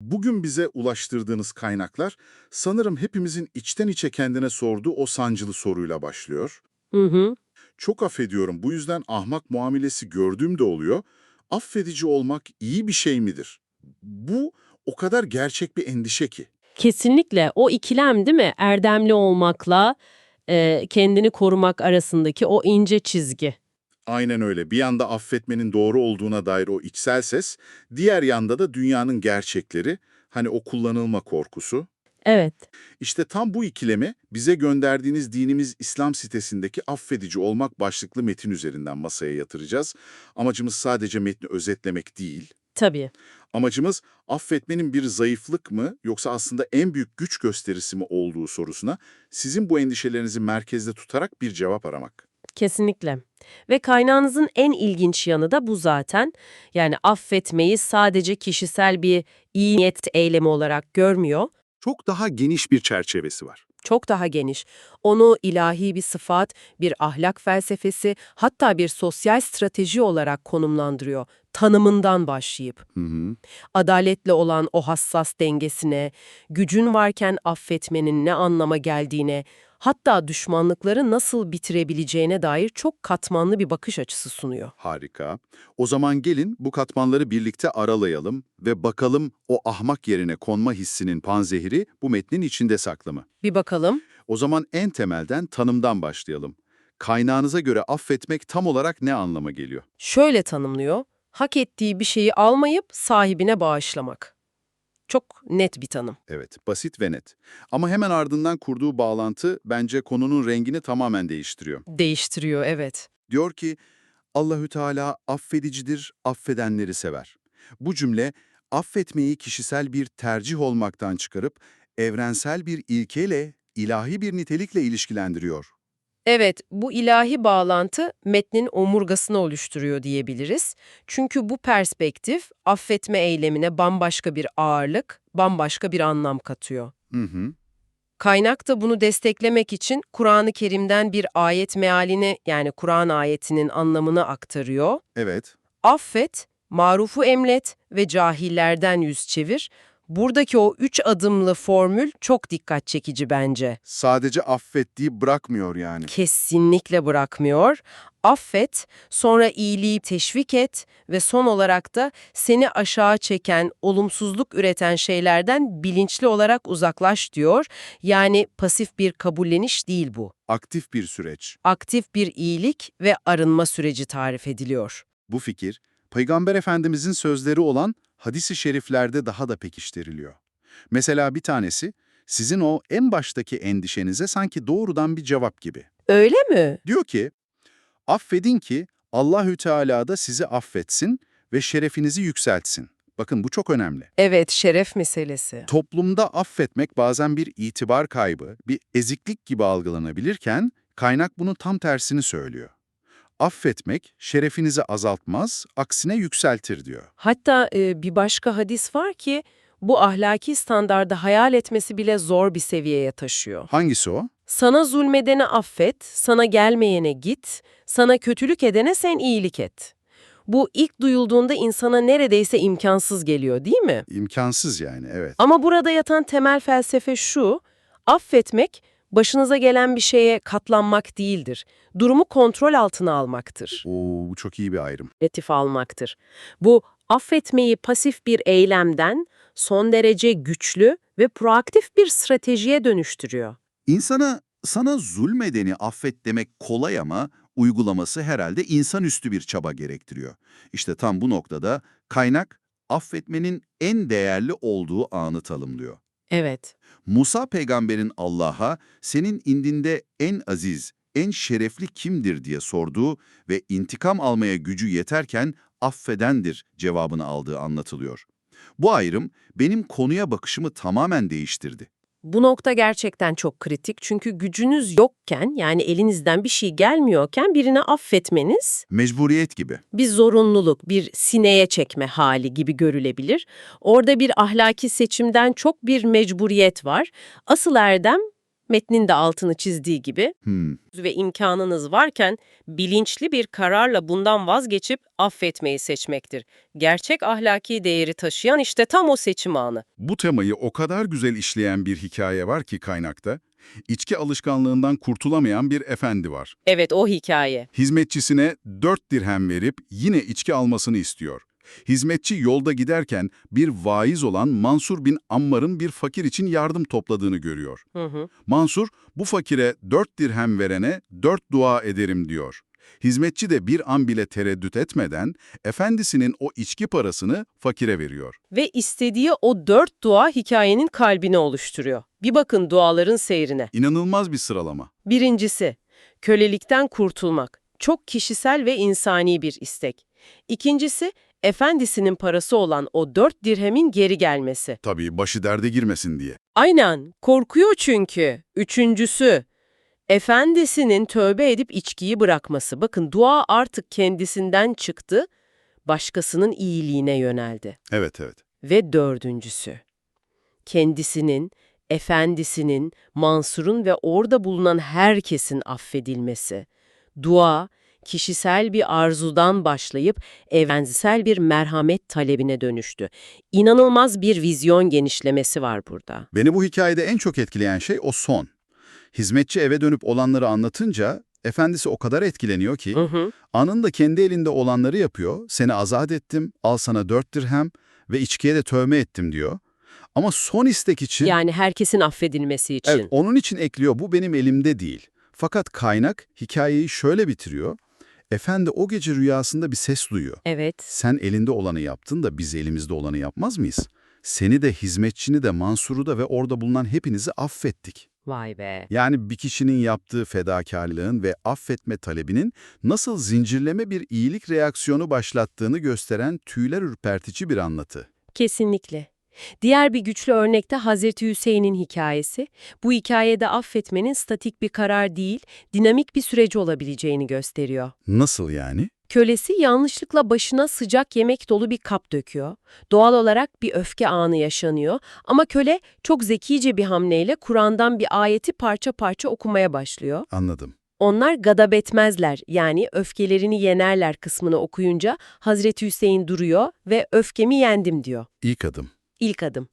Bugün bize ulaştırdığınız kaynaklar sanırım hepimizin içten içe kendine sorduğu o sancılı soruyla başlıyor. Hı hı. Çok affediyorum bu yüzden ahmak muamelesi gördüğüm de oluyor. Affedici olmak iyi bir şey midir? Bu o kadar gerçek bir endişe ki. Kesinlikle o ikilem değil mi? Erdemli olmakla e, kendini korumak arasındaki o ince çizgi. Aynen öyle. Bir yanda affetmenin doğru olduğuna dair o içsel ses, diğer yanda da dünyanın gerçekleri, hani o kullanılma korkusu. Evet. İşte tam bu ikilemi bize gönderdiğiniz dinimiz İslam sitesindeki affedici olmak başlıklı metin üzerinden masaya yatıracağız. Amacımız sadece metni özetlemek değil. Tabii. Amacımız affetmenin bir zayıflık mı yoksa aslında en büyük güç gösterisi mi olduğu sorusuna sizin bu endişelerinizi merkezde tutarak bir cevap aramak. Kesinlikle. Ve kaynağınızın en ilginç yanı da bu zaten. Yani affetmeyi sadece kişisel bir iyi niyet eylemi olarak görmüyor. Çok daha geniş bir çerçevesi var. Çok daha geniş. Onu ilahi bir sıfat, bir ahlak felsefesi, hatta bir sosyal strateji olarak konumlandırıyor. Tanımından başlayıp. Hı hı. adaletle olan o hassas dengesine, gücün varken affetmenin ne anlama geldiğine, hatta düşmanlıkları nasıl bitirebileceğine dair çok katmanlı bir bakış açısı sunuyor. Harika. O zaman gelin bu katmanları birlikte aralayalım ve bakalım o ahmak yerine konma hissinin panzehiri bu metnin içinde saklı mı? Bir bakalım. O zaman en temelden tanımdan başlayalım. Kaynağınıza göre affetmek tam olarak ne anlama geliyor? Şöyle tanımlıyor, hak ettiği bir şeyi almayıp sahibine bağışlamak. Çok net bir tanım. Evet, basit ve net. Ama hemen ardından kurduğu bağlantı bence konunun rengini tamamen değiştiriyor. Değiştiriyor, evet. Diyor ki, Allahü Teala affedicidir, affedenleri sever. Bu cümle affetmeyi kişisel bir tercih olmaktan çıkarıp evrensel bir ilkeyle, ilahi bir nitelikle ilişkilendiriyor. Evet, bu ilahi bağlantı metnin omurgasını oluşturuyor diyebiliriz. Çünkü bu perspektif affetme eylemine bambaşka bir ağırlık, bambaşka bir anlam katıyor. Hı hı. Kaynak da bunu desteklemek için Kur'an-ı Kerim'den bir ayet mealini yani Kur'an ayetinin anlamını aktarıyor. Evet. Affet, marufu emlet ve cahillerden yüz çevir. Buradaki o üç adımlı formül çok dikkat çekici bence. Sadece affettiği bırakmıyor yani. Kesinlikle bırakmıyor. Affet, sonra iyiliği teşvik et ve son olarak da seni aşağı çeken, olumsuzluk üreten şeylerden bilinçli olarak uzaklaş diyor. Yani pasif bir kabulleniş değil bu. Aktif bir süreç. Aktif bir iyilik ve arınma süreci tarif ediliyor. Bu fikir, Peygamber Efendimizin sözleri olan hadis-i şeriflerde daha da pekiştiriliyor. Mesela bir tanesi, sizin o en baştaki endişenize sanki doğrudan bir cevap gibi. Öyle mi? Diyor ki, affedin ki Allahü Teala da sizi affetsin ve şerefinizi yükseltsin. Bakın bu çok önemli. Evet, şeref meselesi. Toplumda affetmek bazen bir itibar kaybı, bir eziklik gibi algılanabilirken kaynak bunu tam tersini söylüyor. Affetmek şerefinizi azaltmaz, aksine yükseltir diyor. Hatta e, bir başka hadis var ki bu ahlaki standarda hayal etmesi bile zor bir seviyeye taşıyor. Hangisi o? Sana zulmedene affet, sana gelmeyene git, sana kötülük edene sen iyilik et. Bu ilk duyulduğunda insana neredeyse imkansız geliyor değil mi? İmkansız yani, evet. Ama burada yatan temel felsefe şu, affetmek başınıza gelen bir şeye katlanmak değildir. Durumu kontrol altına almaktır. Oo, bu çok iyi bir ayrım. Latif almaktır. Bu affetmeyi pasif bir eylemden son derece güçlü ve proaktif bir stratejiye dönüştürüyor. İnsana sana zulmedeni affet demek kolay ama uygulaması herhalde insanüstü bir çaba gerektiriyor. İşte tam bu noktada kaynak affetmenin en değerli olduğu anı tanımlıyor. Evet. Musa peygamberin Allah'a senin indinde en aziz, en şerefli kimdir diye sorduğu ve intikam almaya gücü yeterken affedendir cevabını aldığı anlatılıyor. Bu ayrım benim konuya bakışımı tamamen değiştirdi. Bu nokta gerçekten çok kritik çünkü gücünüz yokken yani elinizden bir şey gelmiyorken birini affetmeniz Mecburiyet gibi. bir zorunluluk, bir sineye çekme hali gibi görülebilir. Orada bir ahlaki seçimden çok bir mecburiyet var. Asıl erdem metnin de altını çizdiği gibi Hmm, ve imkanınız varken bilinçli bir kararla bundan vazgeçip affetmeyi seçmektir. Gerçek ahlaki değeri taşıyan işte tam o seçim anı. Bu temayı o kadar güzel işleyen bir hikaye var ki kaynakta. İçki alışkanlığından kurtulamayan bir efendi var. Evet o hikaye. Hizmetçisine dört dirhem verip yine içki almasını istiyor. Hizmetçi yolda giderken bir vaiz olan Mansur bin Ammar'ın bir fakir için yardım topladığını görüyor. Hı hı. Mansur, bu fakire dört dirhem verene dört dua ederim diyor. Hizmetçi de bir an bile tereddüt etmeden efendisinin o içki parasını fakire veriyor. Ve istediği o dört dua hikayenin kalbini oluşturuyor. Bir bakın duaların seyrine. İnanılmaz bir sıralama. Birincisi, kölelikten kurtulmak. Çok kişisel ve insani bir istek. İkincisi, efendisinin parası olan o dört dirhemin geri gelmesi. Tabii başı derde girmesin diye. Aynen, korkuyor çünkü. Üçüncüsü, efendisinin tövbe edip içkiyi bırakması. Bakın dua artık kendisinden çıktı, başkasının iyiliğine yöneldi. Evet evet. Ve dördüncüsü, kendisinin, efendisinin, Mansur'un ve orada bulunan herkesin affedilmesi. Dua, kişisel bir arzudan başlayıp evrensel bir merhamet talebine dönüştü. İnanılmaz bir vizyon genişlemesi var burada. Beni bu hikayede en çok etkileyen şey o son. Hizmetçi eve dönüp olanları anlatınca efendisi o kadar etkileniyor ki Hı hı. anında kendi elinde olanları yapıyor. Seni azat ettim, al sana dört dirhem ve içkiye de tövbe ettim diyor. Ama son istek için Yani herkesin affedilmesi için. evet, onun için ekliyor bu benim elimde değil. Fakat kaynak hikayeyi şöyle bitiriyor. Efendi o gece rüyasında bir ses duyuyor. Evet. Sen elinde olanı yaptın da biz elimizde olanı yapmaz mıyız? Seni de hizmetçini de Mansur'u da ve orada bulunan hepinizi affettik. Vay be. Yani bir kişinin yaptığı fedakarlığın ve affetme talebinin nasıl zincirleme bir iyilik reaksiyonu başlattığını gösteren tüyler ürpertici bir anlatı. Kesinlikle. Diğer bir güçlü örnekte Hazreti Hüseyin'in hikayesi. Bu hikayede affetmenin statik bir karar değil, dinamik bir süreç olabileceğini gösteriyor. Nasıl yani? Kölesi yanlışlıkla başına sıcak yemek dolu bir kap döküyor. Doğal olarak bir öfke anı yaşanıyor ama köle çok zekice bir hamleyle Kur'an'dan bir ayeti parça parça okumaya başlıyor. Anladım. Onlar gadab etmezler yani öfkelerini yenerler kısmını okuyunca Hazreti Hüseyin duruyor ve öfkemi yendim diyor. İlk adım. İlk adım.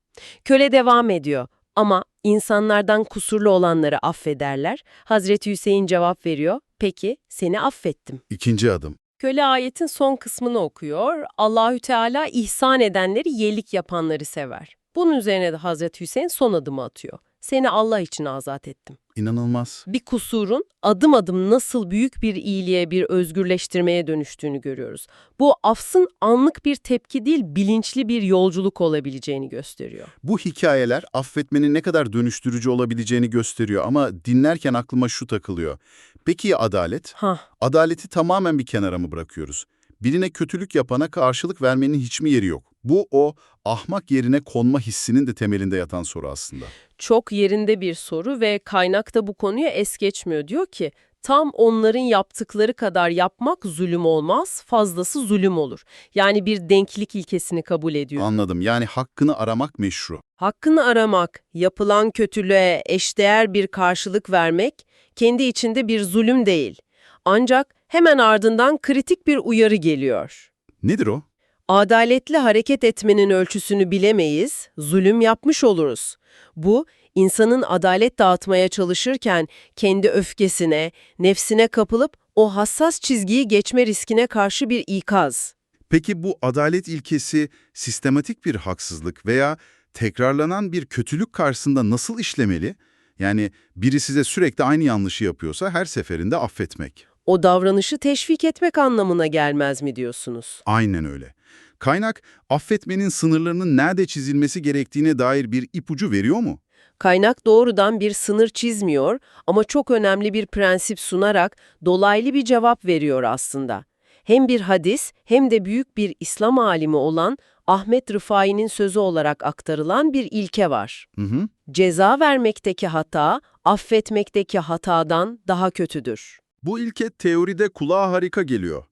Köle devam ediyor ama insanlardan kusurlu olanları affederler. Hazreti Hüseyin cevap veriyor. Peki seni affettim. İkinci adım. Köle ayetin son kısmını okuyor. Allahü Teala ihsan edenleri, iyilik yapanları sever. Bunun üzerine de Hazreti Hüseyin son adımı atıyor. Seni Allah için azat ettim. İnanılmaz. Bir kusurun adım adım nasıl büyük bir iyiliğe, bir özgürleştirmeye dönüştüğünü görüyoruz. Bu afsın anlık bir tepki değil, bilinçli bir yolculuk olabileceğini gösteriyor. Bu hikayeler affetmenin ne kadar dönüştürücü olabileceğini gösteriyor ama dinlerken aklıma şu takılıyor. Peki adalet? Ha, Adaleti tamamen bir kenara mı bırakıyoruz? Birine kötülük yapana karşılık vermenin hiç mi yeri yok? Bu o ahmak yerine konma hissinin de temelinde yatan soru aslında. çok yerinde bir soru ve kaynak da bu konuya es geçmiyor. Diyor ki, tam onların yaptıkları kadar yapmak zulüm olmaz, fazlası zulüm olur. Yani bir denklik ilkesini kabul ediyor. Anladım. Yani hakkını aramak meşru. Hakkını aramak, yapılan kötülüğe eşdeğer bir karşılık vermek kendi içinde bir zulüm değil. Ancak hemen ardından kritik bir uyarı geliyor. Nedir o? Adaletli hareket etmenin ölçüsünü bilemeyiz, zulüm yapmış oluruz. Bu, insanın adalet dağıtmaya çalışırken kendi öfkesine, nefsine kapılıp o hassas çizgiyi geçme riskine karşı bir ikaz. Peki bu adalet ilkesi sistematik bir haksızlık veya tekrarlanan bir kötülük karşısında nasıl işlemeli? Yani biri size sürekli aynı yanlışı yapıyorsa her seferinde affetmek. O davranışı teşvik etmek anlamına gelmez mi diyorsunuz? Aynen öyle. Kaynak, affetmenin sınırlarının nerede çizilmesi gerektiğine dair bir ipucu veriyor mu? Kaynak doğrudan bir sınır çizmiyor ama çok önemli bir prensip sunarak dolaylı bir cevap veriyor aslında. Hem bir hadis hem de büyük bir İslam alimi olan Ahmet Rıfai'nin sözü olarak aktarılan bir ilke var. Hı hı. Ceza vermekteki hata, affetmekteki hatadan daha kötüdür. Bu ilke teoride kulağa harika geliyor.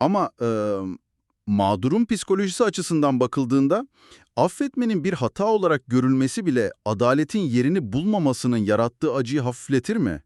Ama e, mağdurun psikolojisi açısından bakıldığında, affetmenin bir hata olarak görülmesi bile adaletin yerini bulmamasının yarattığı acıyı hafifletir mi?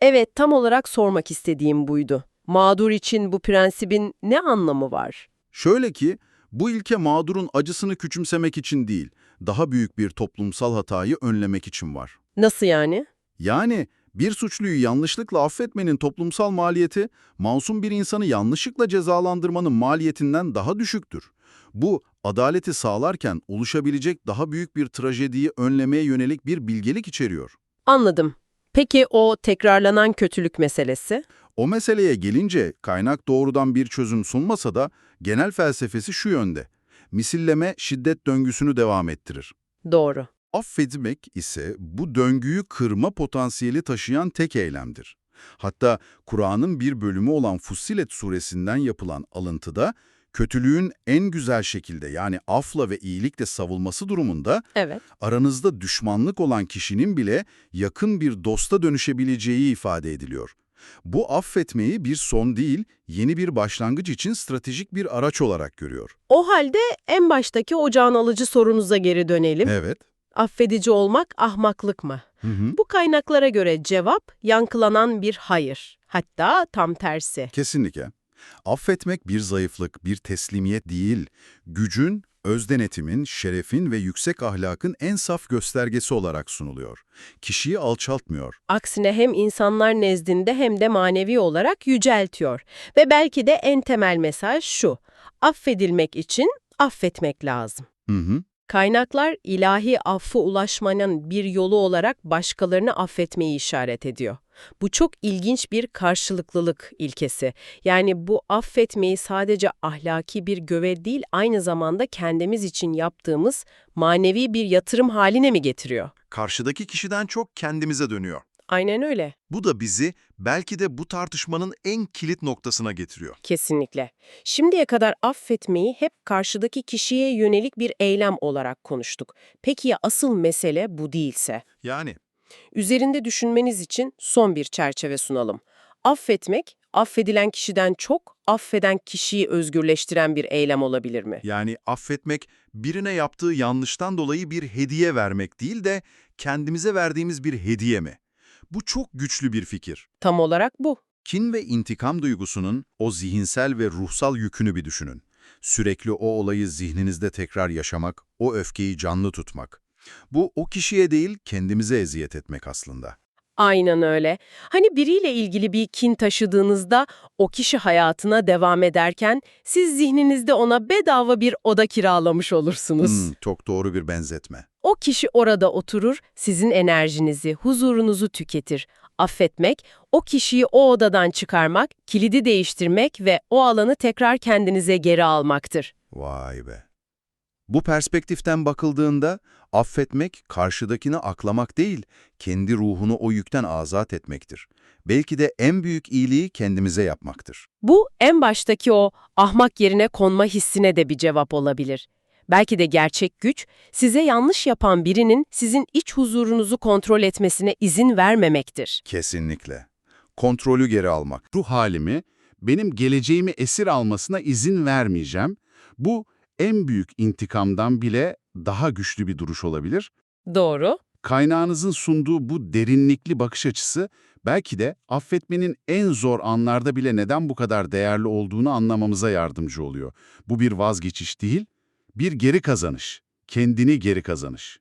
Evet, tam olarak sormak istediğim buydu. Mağdur için bu prensibin ne anlamı var? Şöyle ki, bu ilke mağdurun acısını küçümsemek için değil, daha büyük bir toplumsal hatayı önlemek için var. Nasıl yani? Yani bir suçluyu yanlışlıkla affetmenin toplumsal maliyeti, masum bir insanı yanlışlıkla cezalandırmanın maliyetinden daha düşüktür. Bu, adaleti sağlarken oluşabilecek daha büyük bir trajediyi önlemeye yönelik bir bilgelik içeriyor. Anladım. Peki o tekrarlanan kötülük meselesi? O meseleye gelince kaynak doğrudan bir çözüm sunmasa da genel felsefesi şu yönde. Misilleme şiddet döngüsünü devam ettirir. Doğru. Affetmek ise bu döngüyü kırma potansiyeli taşıyan tek eylemdir. Hatta Kur'an'ın bir bölümü olan Fussilet suresinden yapılan alıntıda kötülüğün en güzel şekilde yani afla ve iyilikle savulması durumunda Evet. aranızda düşmanlık olan kişinin bile yakın bir dosta dönüşebileceği ifade ediliyor. Bu affetmeyi bir son değil, yeni bir başlangıç için stratejik bir araç olarak görüyor. O halde en baştaki o can alıcı sorunuza geri dönelim. Evet. Affedici olmak ahmaklık mı? Hı hı. Bu kaynaklara göre cevap yankılanan bir hayır. Hatta tam tersi. Kesinlikle. Affetmek bir zayıflık, bir teslimiyet değil, gücün, özdenetimin, şerefin ve yüksek ahlakın en saf göstergesi olarak sunuluyor. Kişiyi alçaltmıyor. Aksine hem insanlar nezdinde hem de manevi olarak yüceltiyor. Ve belki de en temel mesaj şu. Affedilmek için affetmek lazım. Hı hı. Kaynaklar ilahi affı ulaşmanın bir yolu olarak başkalarını affetmeyi işaret ediyor. Bu çok ilginç bir karşılıklılık ilkesi. Yani bu affetmeyi sadece ahlaki bir görev değil, aynı zamanda kendimiz için yaptığımız manevi bir yatırım haline mi getiriyor? karşıdaki kişiden çok kendimize dönüyor. Aynen öyle. Bu da bizi belki de bu tartışmanın en kilit noktasına getiriyor. Kesinlikle. Şimdiye kadar affetmeyi hep karşıdaki kişiye yönelik bir eylem olarak konuştuk. Peki ya asıl mesele bu değilse? Yani Üzerinde düşünmeniz için son bir çerçeve sunalım. Affetmek, affedilen kişiden çok, affeden kişiyi özgürleştiren bir eylem olabilir mi? yani affetmek birine yaptığı yanlıştan dolayı bir hediye vermek değil de kendimize verdiğimiz bir hediye mi? Bu çok güçlü bir fikir. Tam olarak bu. Kin ve intikam duygusunun o zihinsel ve ruhsal yükünü bir düşünün. Sürekli o olayı zihninizde tekrar yaşamak, o öfkeyi canlı tutmak. Bu o kişiye değil kendimize eziyet etmek aslında. Aynen öyle. Hani biriyle ilgili bir kin taşıdığınızda o kişi hayatına devam ederken siz zihninizde ona bedava bir oda kiralamış olursunuz. Hmm, çok doğru bir benzetme. O kişi orada oturur, sizin enerjinizi, huzurunuzu tüketir. Affetmek, o kişiyi o odadan çıkarmak, kilidi değiştirmek ve o alanı tekrar kendinize geri almaktır. Vay be. Bu perspektiften bakıldığında affetmek karşıdakini aklamak değil, kendi ruhunu o yükten azat etmektir. Belki de en büyük iyiliği kendimize yapmaktır. Bu en baştaki o ahmak yerine konma hissine de bir cevap olabilir. Belki de gerçek güç, size yanlış yapan birinin sizin iç huzurunuzu kontrol etmesine izin vermemektir. Kesinlikle. Kontrolü geri almak. Ruh halimi, benim geleceğimi esir almasına izin vermeyeceğim. Bu en büyük intikamdan bile daha güçlü bir duruş olabilir. Doğru. Kaynağınızın sunduğu bu derinlikli bakış açısı belki de affetmenin en zor anlarda bile neden bu kadar değerli olduğunu anlamamıza yardımcı oluyor. Bu bir vazgeçiş değil, bir geri kazanış, kendini geri kazanış.